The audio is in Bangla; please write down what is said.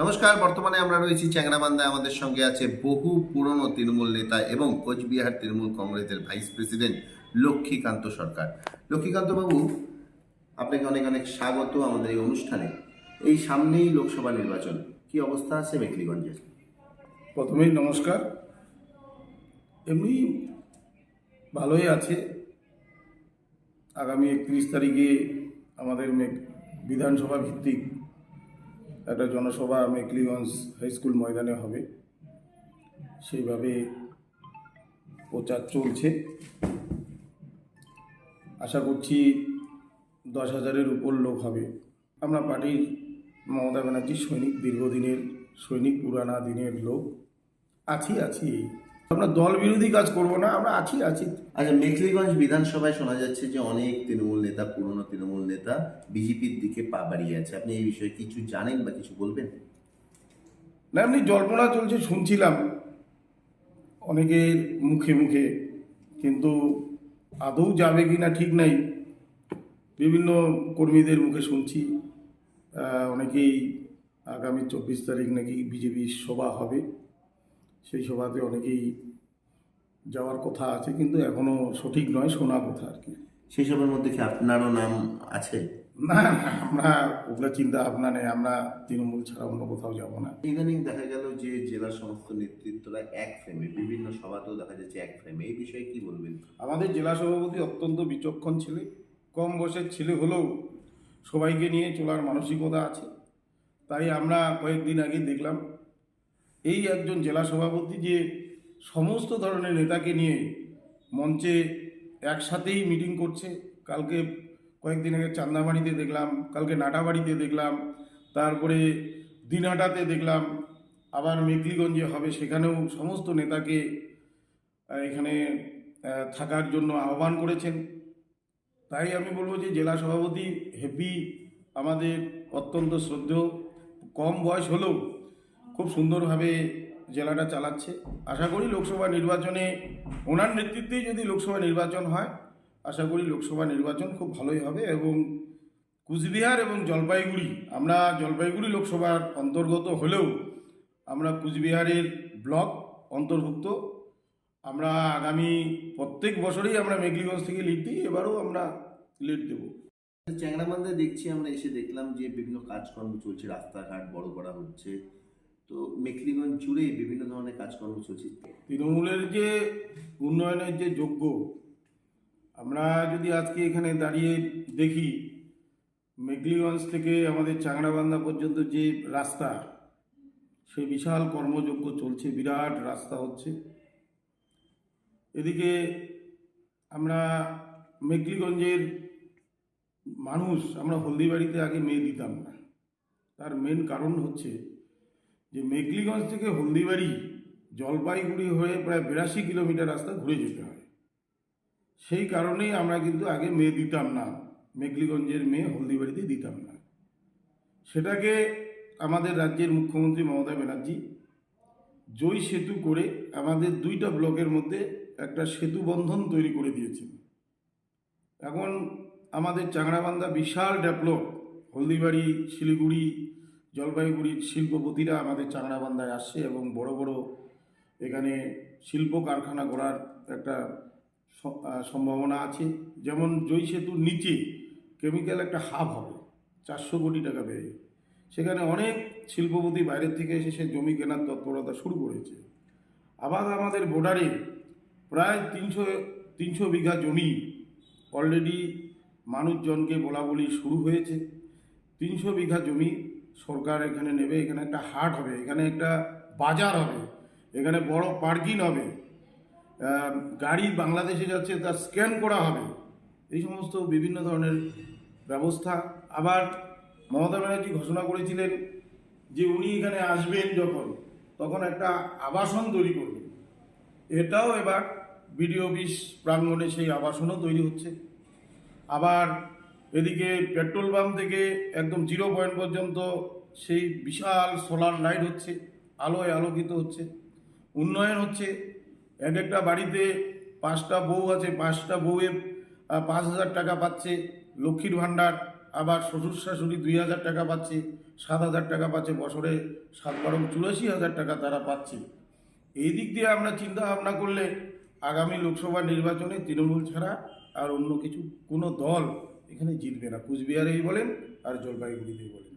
নমস্কার, বর্তমানে আমরা রয়েছি চ্যাংরাবান্ধায় আমাদের সঙ্গে আছে বহু পুরনো তৃণমূল নেতা এবং কোচবিহার তৃণমূল কংগ্রেসের ভাইস প্রেসিডেন্ট লক্ষ্মীকান্ত সরকার। লক্ষ্মীকান্ত বাবু আপনাকে অনেক অনেক স্বাগত আমাদের এই অনুষ্ঠানে। এই সামনেই লোকসভা নির্বাচন। কি অবস্থা আছে মেখলিগঞ্জের প্রথমেই নমস্কার। এমনি ভালোই আছে। আগামী একত্রিশ তারিখে আমাদের বিধানসভা ভিত্তিক একটা জনসভা মেকলিগঞ্জ হাই স্কুল ময়দানে হবে। সেইভাবে প্রচার চলছে। আশা করছি দশ হাজারের উপর লোক হবে। আমরা পার্টির মমতা ব্যানার্জি সৈনিক, দীর্ঘদিনের সৈনিক, পুরানা দিনের লোক। আছি আছি। আমরা দল বিরোধী কাজ করব না আমরা আছি আছি। আচ্ছা মেখলিগঞ্জ বিধানসভায় শোনা যাচ্ছে যে অনেক তৃণমূল নেতা পুরনো তৃণমূল নেতা বিজেপির দিকে পা বাড়িয়ে আছে। আপনি এই বিষয়ে কিছু জানেন বা কিছু বলবেন? না এমনি জল্পনা চলছে শুনছিলাম। অনেকের মুখে মুখে কিন্তু আদৌ যাবে কি না ঠিক নাই। বিভিন্ন কর্মীদের মুখে শুনছি। অনেকেই আগামী চব্বিশ তারিখ নাকি বিজেপির সভা হবে। সেই সভাতে অনেকেই যাওয়ার কথা আছে কিন্তু এখনও সঠিক নয় শোনা কথা আর কি। সেই সবের মধ্যে কি আপনারও নাম আছে? না না আমরা ওগুলো চিন্তা ভাবনা নেই আমরা তৃণমূল ছাড়া অন্য কোথাও যাব না। ইদানিং দেখা গেল যে জেলার সমস্ত নেতৃত্বরা এক ফ্রেমে বিভিন্ন সভাতেও দেখা যাচ্ছে এক ফ্রেমে এই বিষয়ে কি বলবেন? আমাদের জেলা সভাপতি অত্যন্ত বিচক্ষণ ছেলে কম বয়সের ছেলে হলেও সবাইকে নিয়ে চলার মানসিকতা আছে। তাই আমরা কয়েকদিন আগে দেখলাম এই একজন জেলা সভাপতি যে সমস্ত ধরনের নেতাকে নিয়ে মঞ্চে একসাথেই মিটিং করছে, কালকে কয়েকদিন আগে চান্দাবাড়িতে দেখলাম, কালকে নাটাবাড়িতে দেখলাম, তারপরে দিনহাটাতে দেখলাম, আবার মেকলিগঞ্জে হবে, সেখানেও সমস্ত নেতাকে এখানে থাকার জন্য আহ্বান করেছেন। তাই আমি বলব যে জেলা সভাপতি হেপি আমাদের অত্যন্ত শ্রদ্ধেয়। কম বয়স হলেও খুব সুন্দরভাবে জেলাটা চালাচ্ছে। আশা করি লোকসভা নির্বাচনে ওনার নেতৃত্বেই যদি লোকসভা নির্বাচন হয়, আশা করি লোকসভা নির্বাচন খুব ভালোই হবে এবং কুচবিহার এবং জলপাইগুড়ি, আমরা জলপাইগুড়ি লোকসভার অন্তর্গত হলেও আমরা কুচবিহারের ব্লক অন্তর্ভুক্ত। আমরা আগামী প্রত্যেক বছরেই আমরা মেঘলিগঞ্জ থেকে লিড দিই, এবারও আমরা লিড দেবো। চ্যাংরাবান্ধায় দেখছি আমরা এসে দেখলাম যে বিভিন্ন কাজকর্ম চলছে, রাস্তাঘাট বড় করা হচ্ছে। তো মেখলিগঞ্জ জুড়ে বিভিন্ন ধরনের কাজকর্ম চলছে। তৃণমূলের যে উন্নয়নের যে যোগ্য, আমরা যদি আজকে এখানে দাঁড়িয়ে দেখি মেঘলিগঞ্জ থেকে আমাদের চাংড়াবান্ধা পর্যন্ত যে রাস্তা সেই বিশাল কর্মযজ্ঞ চলছে, বিরাট রাস্তা হচ্ছে। এদিকে আমরা মেঘলিগঞ্জের মানুষ, আমরা হলদিবাড়িতে আগে মেয়ে দিতাম না। তার মেন কারণ হচ্ছে যে মেঘলিগঞ্জ থেকে হলদিবাড়ি জলপাইগুড়ি হয়ে প্রায় বিরাশি কিলোমিটার রাস্তা ঘুরে যেতে হয়। সেই কারণেই আমরা কিন্তু আগে মেয়ে দিতাম না, মেঘলিগঞ্জের মেয়ে হলদিবাড়িতে দিতাম না। সেটাকে আমাদের রাজ্যের মুখ্যমন্ত্রী মমতা ব্যানার্জি জয় সেতু করে আমাদের দুইটা ব্লকের মধ্যে একটা সেতু বন্ধন তৈরি করে দিয়েছেন। এখন আমাদের চাংড়াবান্ধা বিশাল ডেভেলপ, হলদিবাড়ি, শিলিগুড়ি জলপাইগুড়ির শিল্পপতিরা আমাদের চাংড়াবান্ধায় আসছে এবং বড় বড় এখানে শিল্প কারখানা গড়ার একটা সম্ভাবনা আছে। যেমন জয় সেতুর নিচে কেমিক্যাল একটা হাব হবে, চারশো কোটি টাকা ব্যয়ে। সেখানে অনেক শিল্পপতি বাইরের থেকে এসে সে জমি কেনার তৎপরতা শুরু করেছে। আবার আমাদের বর্ডারে প্রায় তিনশো তিনশো বিঘা জমি অলরেডি মানুষজনকে বলা বলি শুরু হয়েছে। তিনশো বিঘা জমি সরকার এখানে নেবে, এখানে একটা হাট হবে, এখানে একটা বাজার হবে, এখানে বড় পার্কিং হবে গাড়ি বাংলাদেশে যাচ্ছে তা স্ক্যান করা হবে, এই সমস্ত বিভিন্ন ধরনের ব্যবস্থা। আবার মমতা ব্যানার্জি ঘোষণা করেছিলেন যে উনি এখানে আসবেন যখন, তখন একটা আবাসন তৈরি করবেন। এটাও এবার বিডিও অফিস প্রাঙ্গণে সেই আবাসনও তৈরি হচ্ছে। আবার এদিকে পেট্রোল পাম্প থেকে একদম জিরো পয়েন্ট পর্যন্ত সেই বিশাল সোলার লাইট হচ্ছে, আলোয় আলোকিত হচ্ছে। উন্নয়ন হচ্ছে। এক একটা বাড়িতে পাঁচটা বউ আছে, পাঁচটা বউয়ের পাঁচ হাজার টাকা পাচ্ছে। লক্ষ্মীর ভাণ্ডার, আবার শ্বশুর শাশুড়ি দুই হাজার টাকা পাচ্ছে, সাত হাজার টাকা পাচ্ছে, বছরে সাত বারং চুরাশি হাজার টাকা তারা পাচ্ছে। এই দিক দিয়ে আমরা চিন্তা ভাবনা করলে আগামী লোকসভা নির্বাচনে তৃণমূল ছাড়া আর অন্য কিছু কোনো দল এখানে জিতবে না। কুচবিহারেই বলেন আর জলপাইগুড়িতেই বলেন।